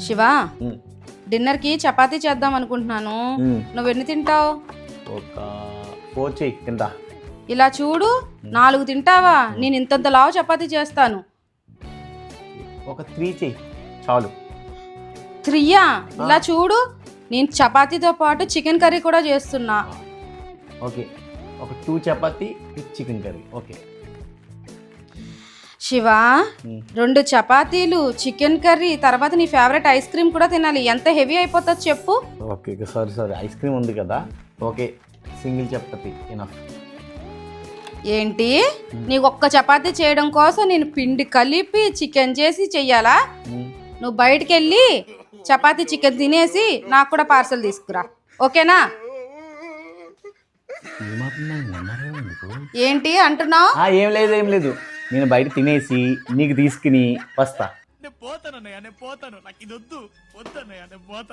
శివ డిన్నర్కి చపాతీ చేద్దాం అనుకుంటున్నాను. నువ్వు ఎన్ని తింటావు? ఒక ఫోర్ చెయ్యి కింద ఇలా చూడు నాలుగు తింటావా? నేను ఇంతంత లావు చపాతీ చేస్తాను. ఒక త్రీ చెయ్యి చాలు. త్రియా? ఇలా చూడు నేను చపాతీతో పాటు చికెన్ కర్రీ కూడా చేస్తున్నా. ఓకే. ఒక two chapati chicken curry. Okay. Shiva రెండు చపాతీలు చికెన్ కర్రీ తర్వాత నీ ఫేవరెట్ ఐస్ క్రీమ్ కూడా తినాలి. ఎంత హెవీ అయిపోతుంది చెప్పు. Okay sorry sorry ice cream ఉంది కదా. ఓకే సింగిల్ చపాతి ఇనఫ్ ఏంటి? నీకు ఒక్క చపాతీ చేయడం కోసం నేను పిండి కలిపి చికెన్ చేసి చెయ్యాలా? నువ్వు బయటికి వెళ్ళి చపాతీ చికెన్ తినేసి నాకు కూడా పార్సల్ తీసుకురా. ఓకేనా? ఏంటి? అంటున్నావు? ఏం లేదు ఏం లేదు. నేను బయట తినేసి నీకు తీసుకుని వస్తా. నేను నేను పోతాను. నాకు ఇది వద్దు. వద్దన్నయ్య నేను పోతాను